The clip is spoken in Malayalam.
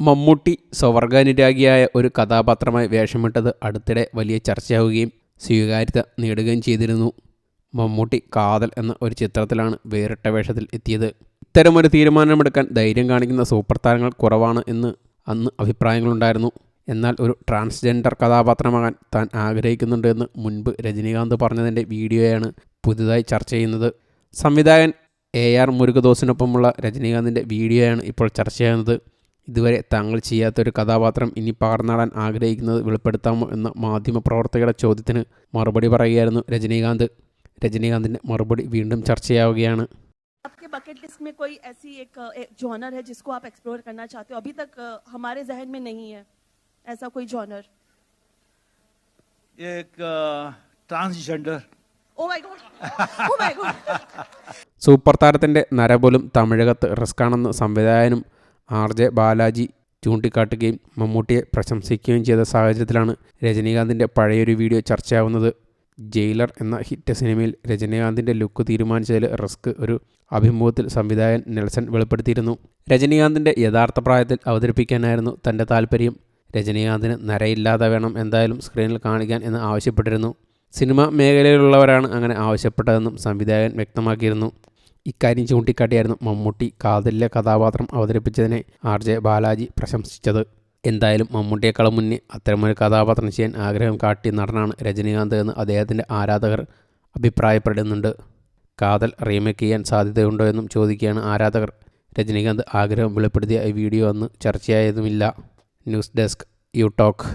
മമ്മൂട്ടി സ്വവർഗാനുരാഗിയായ ഒരു കഥാപാത്രമായി വേഷമിട്ടത് അടുത്തിടെ വലിയ ചർച്ചയാവുകയും സ്വീകാര്യത നേടുകയും ചെയ്തിരുന്നു. മമ്മൂട്ടി കാതൽ എന്ന ഒരു ചിത്രത്തിലാണ് വേറിട്ട വേഷത്തിൽ എത്തിയത്. ഇത്തരമൊരു തീരുമാനമെടുക്കാൻ ധൈര്യം കാണിക്കുന്ന സൂപ്പർ താരങ്ങൾ കുറവാണ് എന്ന് അന്ന് അഭിപ്രായങ്ങളുണ്ടായിരുന്നു. എന്നാൽ ഒരു ട്രാൻസ്ജെൻഡർ കഥാപാത്രമാകാൻ താൻ ആഗ്രഹിക്കുന്നുണ്ട് എന്ന് മുൻപ് രജനീകാന്ത് പറഞ്ഞതിന്റെ വീഡിയോയാണ് പുതുതായി ചർച്ച ചെയ്യുന്നത്. സംവിധായകൻ എ ആർ മുരുകദോസിനൊപ്പമുള്ള രജനീകാന്തിന്റെ വീഡിയോയാണ് ഇപ്പോൾ ചർച്ചയാകുന്നത് ഇതുവരെ താങ്കൾ ചെയ്യാത്തൊരു കഥാപാത്രം ഇനി പകർന്നാടാൻ ആഗ്രഹിക്കുന്നത് വെളിപ്പെടുത്താമോ എന്ന മാധ്യമപ്രവർത്തകരുടെ ചോദ്യത്തിന് മറുപടി പറയുകയായിരുന്നു രജനീകാന്ത് രജനീകാന്തിൻ്റെ മറുപടി വീണ്ടും ചർച്ചയാവുകയാണ് आपके बकेट लिस्ट में कोई ऐसी एक, एक जॉनर है जिसको आप एक्सप्लोर करना चाहते हो अभी तक अ, हमारे जहन में नहीं है ऐसा कोई जॉनर एक transgender oh my God oh my God super താരത്തിൻ്റെ നരപോലും തമിഴകത്ത് റിസ്ക്കാണെന്ന് സംവിധായകനും ആർ ജെ ബാലാജി ചൂണ്ടിക്കാട്ടുകയും മമ്മൂട്ടിയെ പ്രശംസിക്കുകയും ചെയ്ത സാഹചര്യത്തിലാണ് രജനീകാന്തിന്റെ പഴയൊരു വീഡിയോ ചർച്ചയാവുന്നത്. ജയിലർ എന്ന ഹിറ്റ് സിനിമയിൽ രജനീകാന്തിന്റെ ലുക്ക് തീരുമാനിച്ചതിൽ റിസ്ക് ഒരു അഭിമുഖത്തിൽ സംവിധായകൻ നെൽസൺ വെളിപ്പെടുത്തിയിരുന്നു. രജനീകാന്തിന്റെ യഥാർത്ഥ പ്രായത്തിൽ അവതരിപ്പിക്കാനായിരുന്നു തന്റെ താല്പര്യം. രജനീകാന്തിന് നരയില്ലാതെ വേണം എന്തായാലും സ്ക്രീനിൽ കാണിക്കാൻ എന്ന് ആവശ്യപ്പെട്ടിരുന്നു. സിനിമ മേഖലയിലുള്ളവരാണ് അങ്ങനെ ആവശ്യപ്പെട്ടതെന്നും സംവിധായകൻ വ്യക്തമാക്കിയിരുന്നു. ഇക്കാര്യം ചൂണ്ടിക്കാട്ടിയായിരുന്നു മമ്മൂട്ടി കാതലിലെ കഥാപാത്രം അവതരിപ്പിച്ചതിനെ ആർ ജെ ബാലാജി പ്രശംസിച്ചത്. എന്തായാലും മമ്മൂട്ടിയേക്കാളും മുന്നേ അത്തരമൊരു കഥാപാത്രം ചെയ്യാൻ ആഗ്രഹം കാട്ടിയ നടനാണ് രജനീകാന്ത് എന്ന് അദ്ദേഹത്തിന്റെ ആരാധകർ അഭിപ്രായപ്പെടുന്നുണ്ട്. കാതൽ റീമേക്ക് ചെയ്യാൻ സാധ്യതയുണ്ടോ എന്നും ചോദിക്കുകയാണ് ആരാധകർ. രജനീകാന്ത് ആഗ്രഹം വെളിപ്പെടുത്തിയ ഈ വീഡിയോ അന്ന് ചർച്ചയായതുമില്ല. News desk U talk